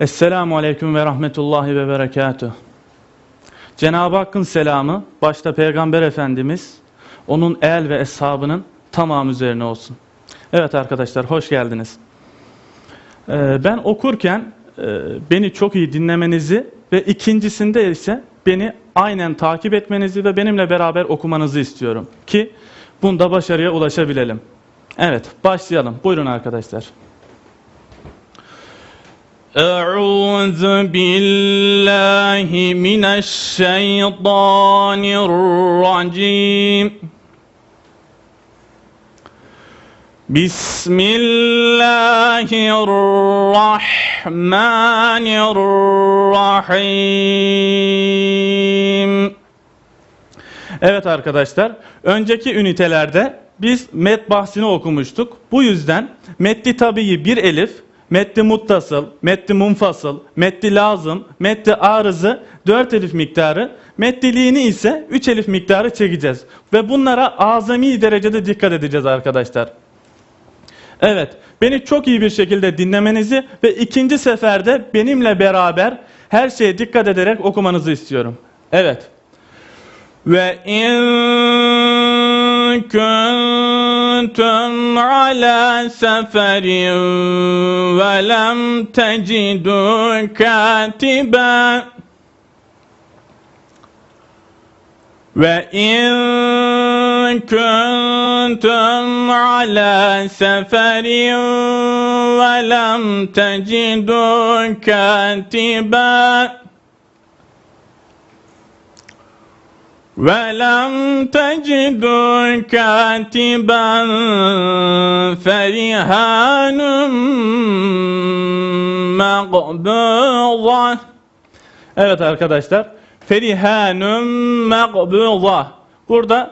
Esselamu Aleyküm ve Rahmetullahi ve Berekatuh. Cenab-ı Hakk'ın selamı, başta Peygamber Efendimiz, onun el ve eshabının tamamı üzerine olsun. Evet arkadaşlar, hoş geldiniz. Ee, ben okurken e, beni çok iyi dinlemenizi ve ikincisinde ise beni aynen takip etmenizi ve benimle beraber okumanızı istiyorum. Ki bunda başarıya ulaşabilelim. Evet, başlayalım. Buyurun arkadaşlar. أعوذ بالله من الشيطان الرجيم بسم الله الرحمن الرحيم Evet arkadaşlar, önceki ünitelerde biz met bahsini okumuştuk. Bu yüzden metli tabii bir elif, metli muttasıl, metli munfasıl, metli lazım, metli arızı 4 elif miktarı, metliliğini ise 3 elif miktarı çekeceğiz. Ve bunlara azami derecede dikkat edeceğiz arkadaşlar. Evet, beni çok iyi bir şekilde dinlemenizi ve ikinci seferde benimle beraber her şeye dikkat ederek okumanızı istiyorum. Evet. Ve in kuntum ala seferin ve lem tecidu katiba ve in kuntum ala seferin ve ولم تجدوا كاتبا فرهان مقبوضة Evet arkadaşlar. Ferihanum maqbuza. Burada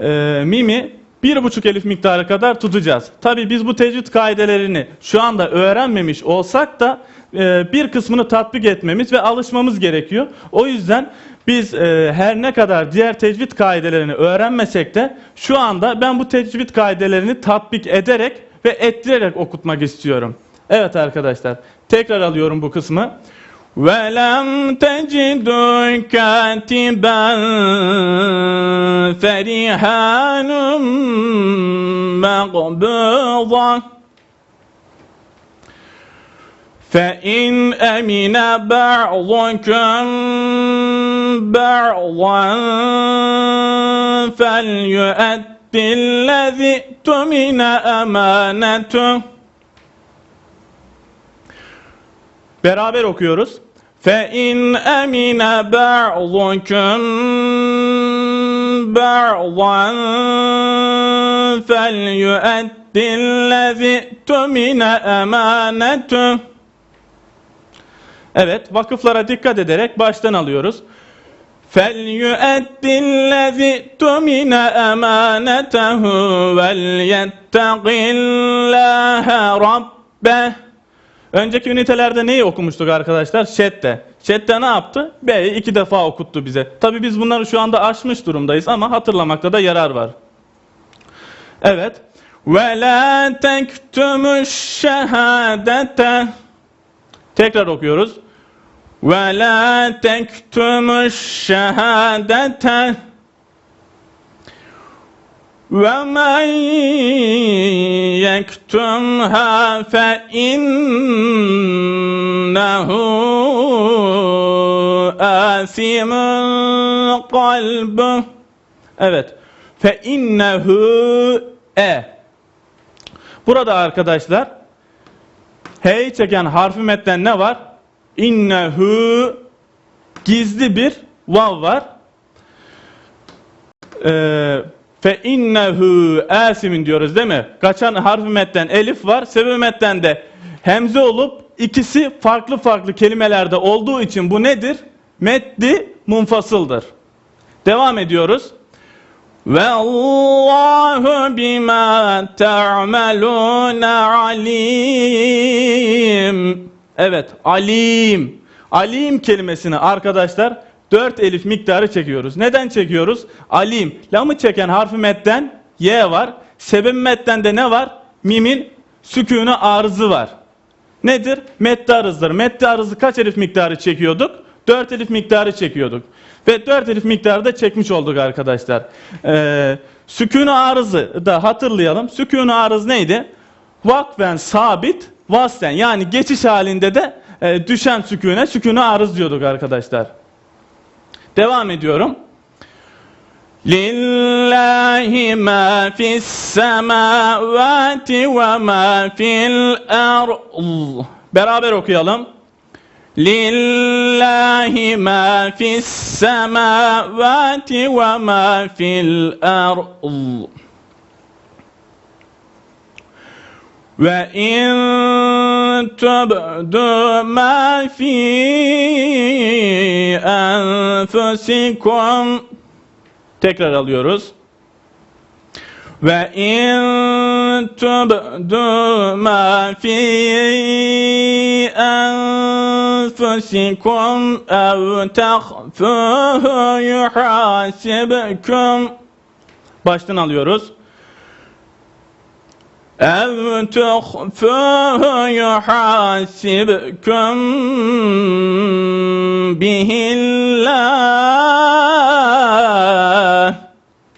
e, mimi bir buçuk elif miktarı kadar tutacağız. Tabi biz bu tecvid kaidelerini şu anda öğrenmemiş olsak da e, bir kısmını tatbik etmemiz ve alışmamız gerekiyor. O yüzden biz e, her ne kadar diğer tecvid kaidelerini öğrenmesek de şu anda ben bu tecvid kaidelerini tatbik ederek ve ettirerek okutmak istiyorum. Evet arkadaşlar tekrar alıyorum bu kısmı. وَلَمْ تَجِدُوا كَاتِبًا فَرِهَانٌ مَقْبُوضًا فَإِنْ أَمِنَ بَعْضُكُمْ بَعْضًا فَلْيُؤَدِّ الَّذِي اؤْتُمِنَ أَمَانَتُهُ Beraber okuyoruz. فَاِنْ اَمِنَ بَعْضُكُمْ بَعْضًا فَلْيُؤَدِّ الَّذِي اؤْتُمِنَ أَمَانَتُهُ Evet, vakıflara dikkat ederek baştan alıyoruz. فَلْيُؤَدِّ الَّذِي اؤْتُمِنَ أَمَانَتَهُ وَلْيَتَّقِ اللّٰهَ رَبَّهُ Önceki ünitelerde neyi okumuştuk arkadaşlar? Şette. Şette ne yaptı? B'yi iki defa okuttu bize. Tabi biz bunları şu anda aşmış durumdayız ama hatırlamakta da yarar var. Evet. Ve la tektumuş şehadete. Tekrar okuyoruz. Ve la tektumuş şehadete. وَمَنْ يَكْتُمْهَا فَإِنَّهُ آثِمٌ قَلْبُهُ Evet. فَإِنَّهُ e. Burada arkadaşlar H'yi çeken harfi metten ne var? İnnehu gizli bir vav var. Eee Fe innehu asimin diyoruz değil mi? Kaçan harfi metten elif var. Sebebi metten de hemze olup ikisi farklı farklı kelimelerde olduğu için bu nedir? Meddi munfasıldır. Devam ediyoruz. Ve Allahu bima ta'malun alim. Evet, alim. Alim kelimesini arkadaşlar 4 elif miktarı çekiyoruz. Neden çekiyoruz? Alim. Lamı çeken harfi metten Y var. Sebep metten de ne var? Mimin sükûnu arızı var. Nedir? Meddi arızdır. Meddi arızı kaç elif miktarı çekiyorduk? 4 elif miktarı çekiyorduk. Ve 4 elif miktarı da çekmiş olduk arkadaşlar. Ee, sükûn arızı da hatırlayalım. Sükûn arız neydi? Vakfen sabit vaslen yani geçiş halinde de e, düşen sükûne sükûne arız diyorduk arkadaşlar. Devam ediyorum. Lillahi ma fis semavati ve ma fil ard. Beraber okuyalım. Lillahi ma fis semavati ve ma fil ard. Ve in tubdu ma fi enfusikum Tekrar alıyoruz. Ve in tubdu ma fi enfusikum ev tahfuhu yuhasibkum Baştan alıyoruz. اَوْ تُخْفُوهُ يُحَاسِبْكُمْ بِهِ اللّٰهِ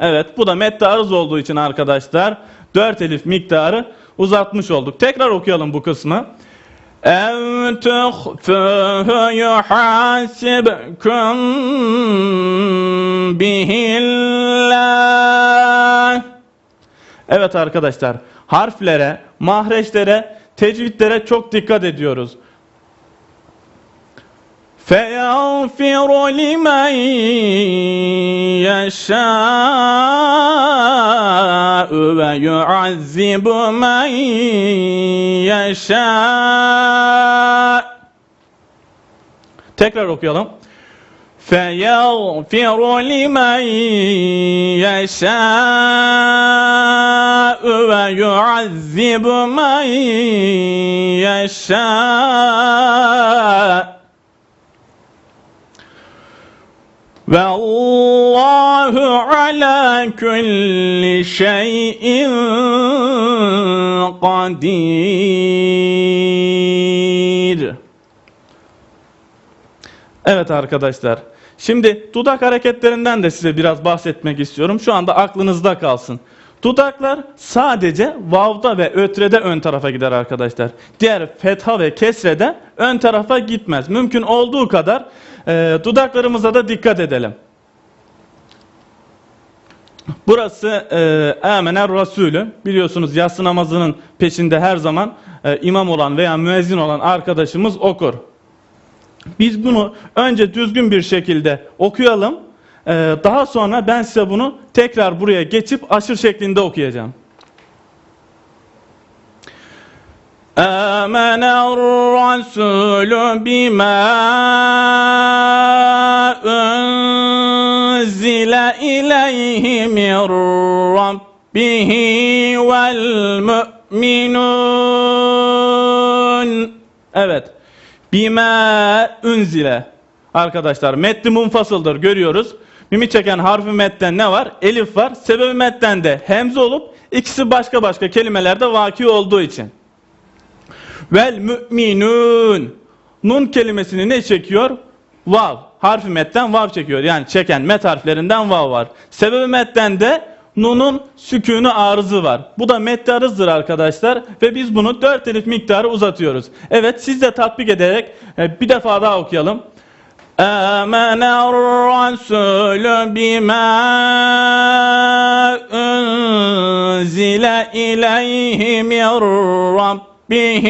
Evet bu da medde arız olduğu için arkadaşlar 4 elif miktarı uzatmış olduk. Tekrar okuyalım bu kısmı. اَوْ تُخْفُوهُ يُحَاسِبْكُمْ بِهِ اللّٰهِ Evet arkadaşlar harflere, mahreçlere, tecvidlere çok dikkat ediyoruz. فَيَغْفِرُ لِمَنْ يَشَاءُ وَيُعَذِّبُ مَنْ يَشَاءُ Tekrar okuyalım. فَيَغْفِرُ لِمَنْ يَشَاءُ وَيُعَذِّبُ مَنْ يَشَاءُ وَاللّٰهُ عَلَى كُلِّ شَيْءٍ قَدِيرٌ Evet arkadaşlar. Şimdi dudak hareketlerinden de size biraz bahsetmek istiyorum. Şu anda aklınızda kalsın. Dudaklar sadece vavda ve ötrede ön tarafa gider arkadaşlar. Diğer fetha ve kesrede ön tarafa gitmez. Mümkün olduğu kadar e, dudaklarımıza da dikkat edelim. Burası e, Amener Rasulü. Biliyorsunuz yatsı namazının peşinde her zaman e, imam olan veya müezzin olan arkadaşımız okur. Biz bunu önce düzgün bir şekilde okuyalım. Ee, daha sonra ben size bunu tekrar buraya geçip aşır şeklinde okuyacağım. آمن الرسول بما أنزل إليه من ربه والمؤمنون Evet. Bima unzile. Arkadaşlar metni munfasıldır görüyoruz. Mimi çeken harfi metten ne var? Elif var. Sebebi metten de hemze olup ikisi başka başka kelimelerde vaki olduğu için. Vel müminun. Nun kelimesini ne çekiyor? Vav. Harfi metten vav çekiyor. Yani çeken met harflerinden vav var. Sebebi metten de nunun sükûnu arızı var. Bu da meddi arızdır arkadaşlar ve biz bunu 4 elif miktarı uzatıyoruz. Evet siz de tatbik ederek e, bir defa daha okuyalım. آمن الرسول بما أنزل إليه من ربه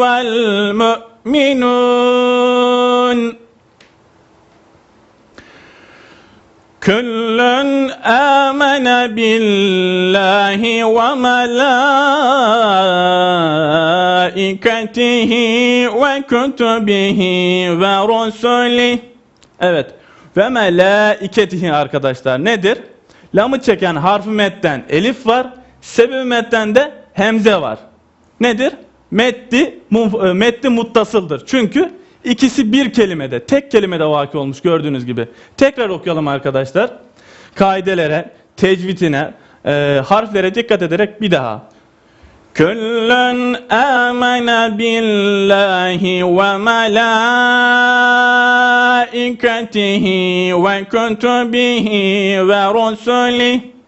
والمؤمنون كل آمن بالله وملائكته وكتبه ورسله Evet. Ve melaiketihi arkadaşlar nedir? Lamı çeken harfi metten elif var. Sebebi metten de hemze var. Nedir? Meddi, mu- e, meddi muttasıldır. Çünkü İkisi bir kelimede, tek kelimede vaki olmuş gördüğünüz gibi. Tekrar okuyalım arkadaşlar. Kaidelere, tecvitine, e, harflere dikkat ederek bir daha. Küllün amene billahi ve melaiketihi ve kutubihi ve rusulihi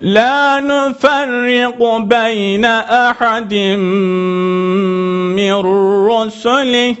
لا نفرق بين أحد من رسله.